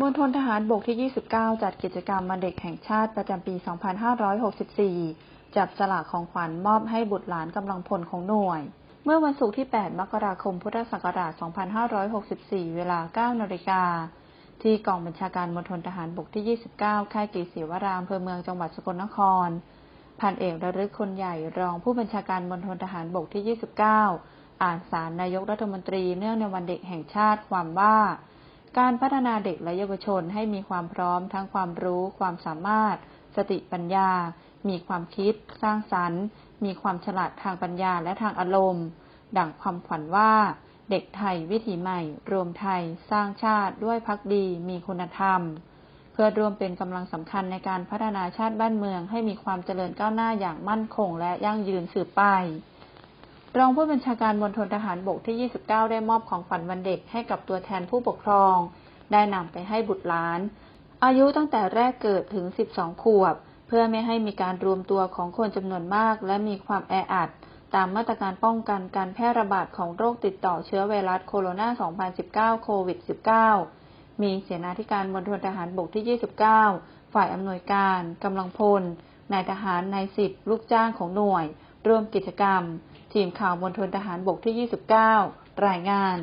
มณฑลทหารบกที่ 29 จัดกิจกรรมวันเด็กแห่งชาติประจำปี 2564 จับสลากของขวัญมอบให้บุตรหลานกำลังพลของหน่วย เมื่อวันศุกร์ที่ 8 มกราคม พุทธศักราช 2564 เวลา 9 นาฬิกา ที่กองบัญชาการมณฑลทหารบกที่ 29 ค่ายกฤษศิวรามอำเภอเมืองจังหวัดสกลนคร พันเอกระลึกคนใหญ่รองผู้บัญชาการมณฑลทหารบกที่ 29 อ่านสารนายกรัฐมนตรีเนื่องในวันเด็กแห่งชาติความว่า การพัฒนาเด็กและเยาวชนให้มีความพร้อมทั้งความรู้ ความสามารถ สติปัญญา มีความคิด สร้างสรรค์ มีความฉลาดทางปัญญาและทางอารมณ์ ดั่งความขวัญว่า เด็กไทยวิถีใหม่ รวมไทย สร้างชาติด้วยพักดี มีคุณธรรม เพื่อรวมเป็นกำลังสำคัญในการพัฒนาชาติบ้านเมืองให้มีความเจริญก้าวหน้าอย่างมั่นคงและยั่งยืนสืบไป รองผู้บัญชาการมณฑลทหารบกที่ 29 ได้มอบของขวัญวันเด็กให้กับตัวแทนผู้ปกครอง ได้นำไปให้บุตรหลาน อายุตั้งแต่แรกเกิดถึง 12 ขวบ เพื่อไม่ให้มีการรวมตัวของคนจำนวนมาก และมีความแออัด ตามมาตรการป้องกันการแพร่ระบาดของโรคติดต่อเชื้อไวรัสโคโรนา 2019 โควิด -19 มีเสนาธิการมณฑลทหารบกที่ 29 ฝ่ายอำนวยการกำลังพลนายทหารนายสิบลูกจ้างของหน่วย ร่วมกิจกรรม ทีมข่าวมณฑลทหารบกที่ 29 รายงาน